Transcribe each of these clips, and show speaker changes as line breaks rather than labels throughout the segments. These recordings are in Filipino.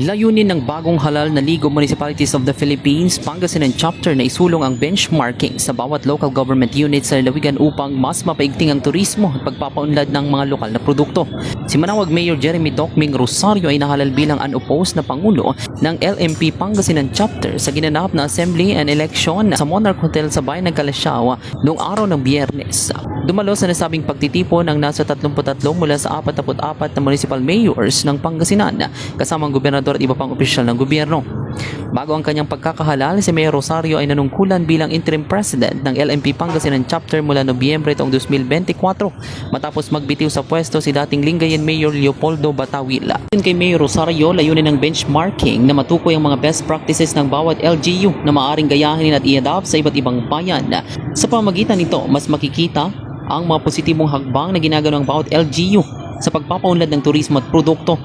Layunin ng bagong halal na League of Municipalities of the Philippines, Pangasinan Chapter na isulong ang benchmarking sa bawat local government unit sa lalawigan upang mas mapaigting ang turismo at pagpapaunlad ng mga lokal na produkto. Si Manawag Mayor Jeremy Docming Rosario ay nahalal bilang unopposed na Pangulo ng LMP Pangasinan Chapter sa ginanap na Assembly and Election sa Monarch Hotel sa Bayan ng Kalasyaw noong araw ng Biyernes. Dumalo sa nasabing pagtitipon ang nasa 33 mula sa 44 na municipal mayors ng Pangasinan kasama ang gobernador at iba pang opisyal ng gobyerno. Bago ang kanyang pagkakahalal, si Mayor Rosario ay nanungkulan bilang interim president ng LMP Pangasinan chapter mula Nobyembre taong 2024 matapos magbitiw sa pwesto si dating Lingayen Mayor Leopoldo Batawila. Ayon kay Mayor Rosario, layunin ng benchmarking na matukoy ang mga best practices ng bawat LGU na maaaring gayahin at i-adapt sa iba't ibang bayan. Sa pamagitan nito, mas makikita ang mga positibong hagbang na ginagawa ng bawat LGU sa pagpapaunlad ng turismo at produkto.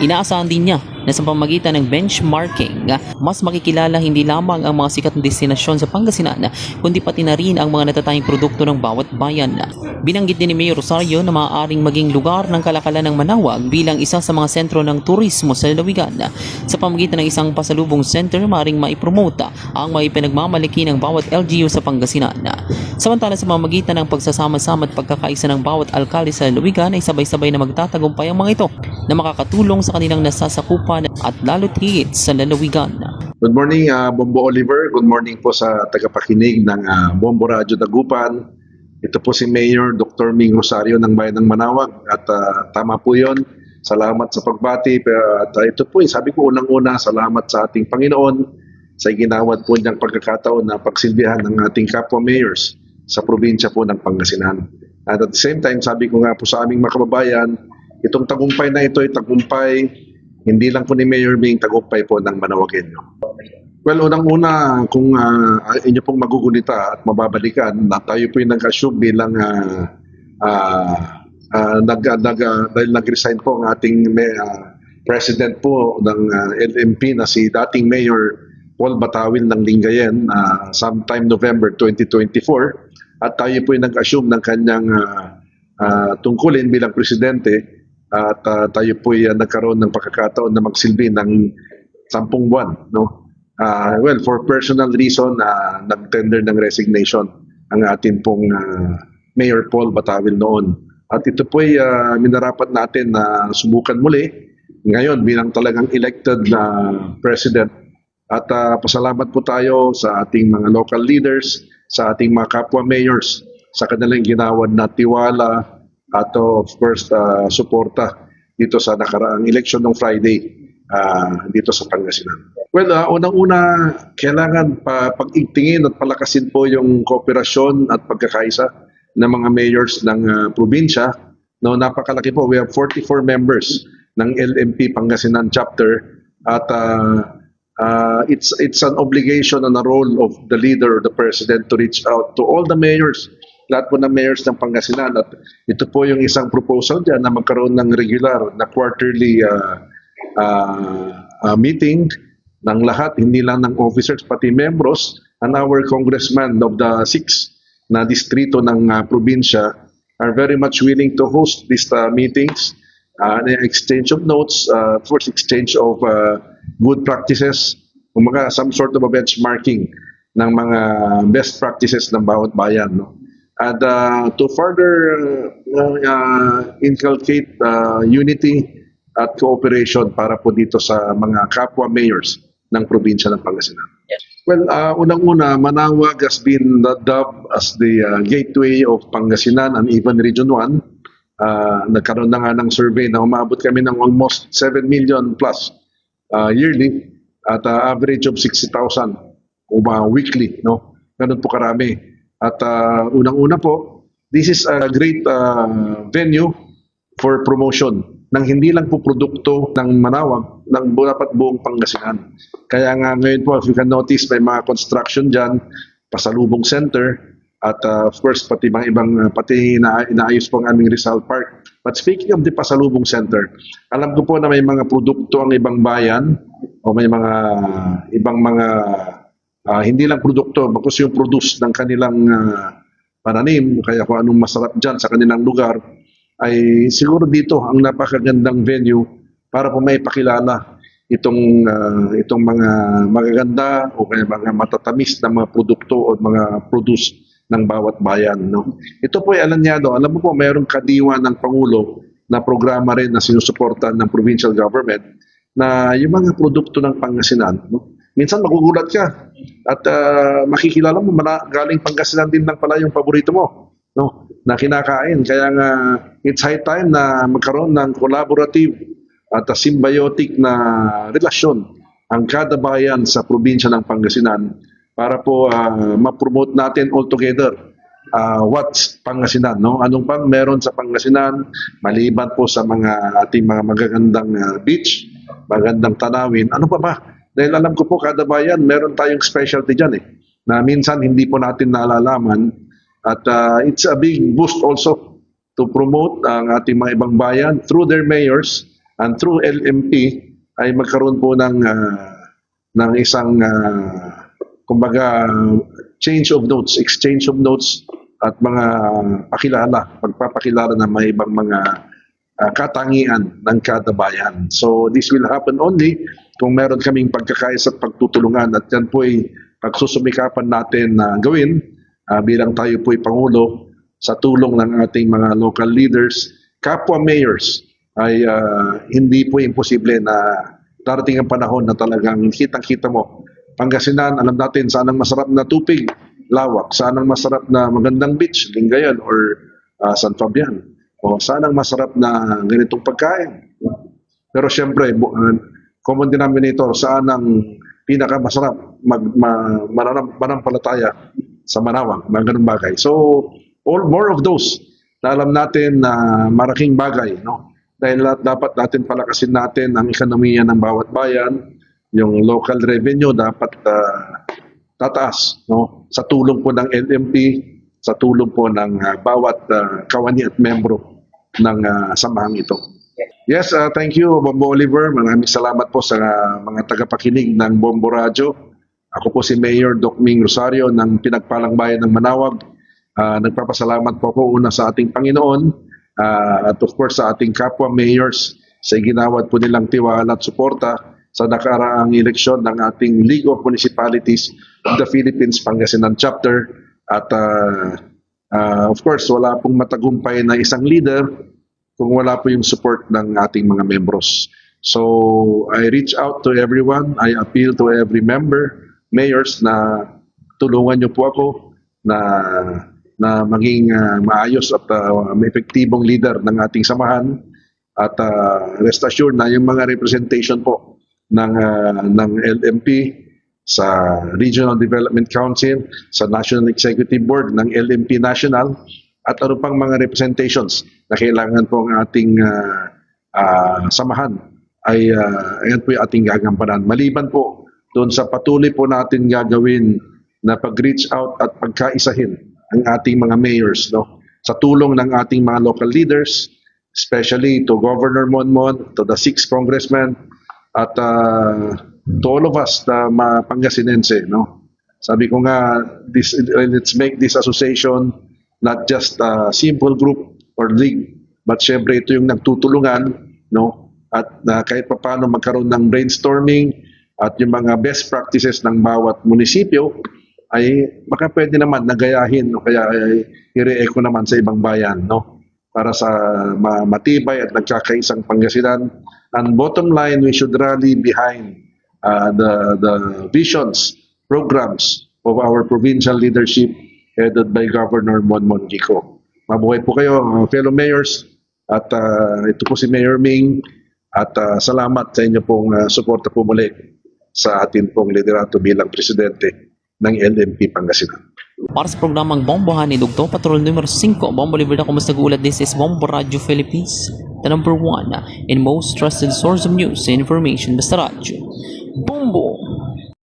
Inaasahan din niya na sa pamagitan ng benchmarking, mas makikilala hindi lamang ang mga sikat na destinasyon sa Pangasinan, kundi pati na rin ang mga natatayong produkto ng bawat bayan. Binanggit din ni Mayor Rosario na maaaring maging lugar ng kalakalan ng Manawag bilang isa sa mga sentro ng turismo sa lalawigan. Sa pamagitan ng isang pasalubong center, maaaring maipromote ang may pinagmamaliki ng bawat LGU sa Pangasinan. Samantala sa pamagitan ng pagsasama-sama at pagkakaisa ng bawat alkalde sa lalawigan ay sabay-sabay na magtatagumpay ang mga ito na makakatulong sa kanilang nasasakupan at lalo't higit sa lalawigan.
Good morning, uh, Bombo Oliver. Good morning po sa tagapakinig ng uh, Bombo Radio Dagupan. Ito po si Mayor Dr. Ming Rosario ng Bayan ng Manawag at uh, tama po yon. Salamat sa pagbati. At uh, ito po, eh, sabi ko unang-una, salamat sa ating Panginoon sa ginawad po niyang pagkakataon na pagsilbihan ng ating kapwa mayors sa probinsya po ng Pangasinan. At at the same time, sabi ko nga po sa aming mga kababayan, itong tagumpay na ito ay tagumpay hindi lang po ni Mayor Ming tagumpay po ng Manawagenyo. Well, unang-una, kung uh, inyo pong magugunita at mababalikan na tayo po yung nag-assume bilang uh, uh, uh, nag, nag, uh, dahil nag-resign po ang ating uh, president po ng uh, LMP na si dating Mayor Paul Batawil ng Lingayen uh, sometime November 2024 at tayo po yung nag-assume ng kanyang uh, uh, tungkulin bilang presidente at uh, tayo po ay uh, nagkaroon ng pagkakataon na magsilbi ng sampung buwan. No? Uh, well, for personal reason, uh, nag-tender ng resignation ang ating pong uh, Mayor Paul Batawil noon. At ito po ay uh, minarapat natin na subukan muli ngayon bilang talagang elected na president. At uh, pasalamat po tayo sa ating mga local leaders, sa ating mga kapwa mayors, sa kanilang ginawad na tiwala, at of course uh, suporta dito sa nakaraang election ng Friday uh, dito sa Pangasinan. Well, uh, unang-una kailangan pa pag-igtingin at palakasin po yung kooperasyon at pagkakaisa ng mga mayors ng uh, probinsya. No, napakalaki po. We have 44 members ng LMP Pangasinan chapter at uh, uh, it's it's an obligation and a role of the leader or the president to reach out to all the mayors lahat po ng mayors ng Pangasinan at ito po yung isang proposal dyan na magkaroon ng regular na quarterly uh, uh, uh, meeting ng lahat, hindi lang ng officers pati membros and our congressman of the six na distrito ng uh, probinsya are very much willing to host these uh, meetings uh, exchange of notes, uh, first exchange of uh, good practices, umaga some sort of a benchmarking ng mga best practices ng bawat bayan. No? And uh, to further uh, uh, inculcate uh, unity at cooperation para po dito sa mga kapwa mayors ng probinsya ng Pangasinan. Well, uh, unang-una, Manawag has been dubbed as the uh, gateway of Pangasinan and even Region 1. Uh, nagkaroon na nga ng survey na umabot kami ng almost 7 million plus uh, yearly at uh, average of 60,000 uh, weekly. No? Ganun po karami. At uh, unang-una po, this is a great uh, venue for promotion ng hindi lang po produkto ng Manawag, ng dapat buong Pangasinan. Kaya nga ngayon po, if you can notice, may mga construction dyan, pasalubong center, at uh, of course, pati mga ibang, uh, pati ina inaayos po ang aming Rizal Park. But speaking of the pasalubong center, alam ko po na may mga produkto ang ibang bayan, o may mga ibang mga uh, hindi lang produkto, bakos yung produce ng kanilang uh, pananim, kaya kung anong masarap dyan sa kanilang lugar, ay siguro dito ang napakagandang venue para po may pakilala itong ah, itong mga magaganda o kaya mga matatamis na mga produkto o mga produce ng bawat bayan no? Ito po ay alanyado alam mo po mayroong kadiwa ng pangulo na programa rin na sinusuportahan ng provincial government na yung mga produkto ng Pangasinan no minsan magugulat ka at ah, makikilala mo mala, galing Pangasinan din lang pala yung paborito mo no na kinakain. Kaya nga it's high time na magkaroon ng collaborative at a symbiotic na relasyon ang kada bayan sa probinsya ng Pangasinan para po ah, ma-promote natin all together ah, what's Pangasinan no? Anong pang meron sa Pangasinan maliban po sa mga ating mga magagandang ah, beach magandang tanawin ano pa ba dahil alam ko po kada bayan meron tayong specialty diyan eh na minsan hindi po natin nalalaman at ah, it's a big boost also to promote ang ating mga ibang bayan through their mayors and through LMP ay magkaroon po ng ah, ng isang ah, kumbaga change of notes, exchange of notes at mga pakilala, pagpapakilala ng mga ibang mga ah, katangian ng kada bayan. So this will happen only kung meron kaming pagkakaisa at pagtutulungan at yan po ay pagsusumikapan natin na gawin ah, bilang tayo po ay Pangulo sa tulong ng ating mga local leaders, kapwa mayors ay ah, hindi po imposible na darating ang panahon na talagang kitang-kita mo. Pangasinan, alam natin saan ang masarap na tupig, lawak, saan ang masarap na magandang beach, Lingayen or ah, San Fabian, o saan ang masarap na ganitong pagkain. Pero siyempre, uh, common denominator, saan ang pinakamasarap mag, ma, mananam, manampalataya sa Manawag, mga ganung bagay. So, all more of those na alam natin na maraking bagay, no? Dahil lahat dapat natin palakasin natin ang ekonomiya ng bawat bayan, yung local revenue dapat ah, tataas, no? Sa tulong po ng LMP, sa tulong po ng ah, bawat ah, kawani at membro ng ah, samahang ito. Yes, ah, thank you Bombo Oliver. Maraming salamat po sa ah, mga tagapakinig ng Bombo Radio. Ako po si Mayor Doc Ming Rosario ng Pinagpalang Bayan ng Manawag. Ah, nagpapasalamat po ako una sa ating Panginoon ah, at of course sa ating kapwa mayors sa ginawad po nilang tiwala at suporta sa nakaraang eleksyon ng ating League of Municipalities of the Philippines Pangasinan Chapter at ah, ah, of course wala pong matagumpay na isang leader kung wala po yung support ng ating mga membros. So, I reach out to everyone. I appeal to every member, mayors, na tulungan niyo po ako na na maging ah, maayos at ah, may epektibong leader ng ating samahan at ah, rest assured na yung mga representation po ng ah, ng LMP sa Regional Development Council, sa National Executive Board ng LMP National at ano pang mga representations na kailangan po ang ating ah, ah, samahan ay ah, ayan po yung ating gagampanan. Maliban po doon sa patuloy po natin gagawin na pag-reach out at pagkaisahin ang ating mga mayors no sa tulong ng ating mga local leaders especially to Governor Monmon to the six congressmen at ah, to all of us na mga Pangasinense no? Sabi ko nga this let's make this association not just a simple group or league but syempre ito yung nagtutulungan no? At na kahit papaano magkaroon ng brainstorming at yung mga best practices ng bawat munisipyo ay baka pwede naman nagayahin o kaya ay i-re-echo naman sa ibang bayan no? Para sa ma- matibay at nagkakaisang Pangasinan. And bottom line we should rally behind uh, the the visions programs of our provincial leadership headed by Governor Monmon Gico. Mabuhay po kayo fellow mayors at uh, ito po si Mayor Ming at uh, salamat sa inyo pong uh, suporta po muli sa atin pong liderato bilang presidente ng LMP Pangasinan.
Para sa programang Bombohan ni Dugto Patrol numero 5, Bombo Libre na kumusta gulat. This is Bombo Radio Philippines, the number one and most trusted source of news and information basta radyo. Bumbo.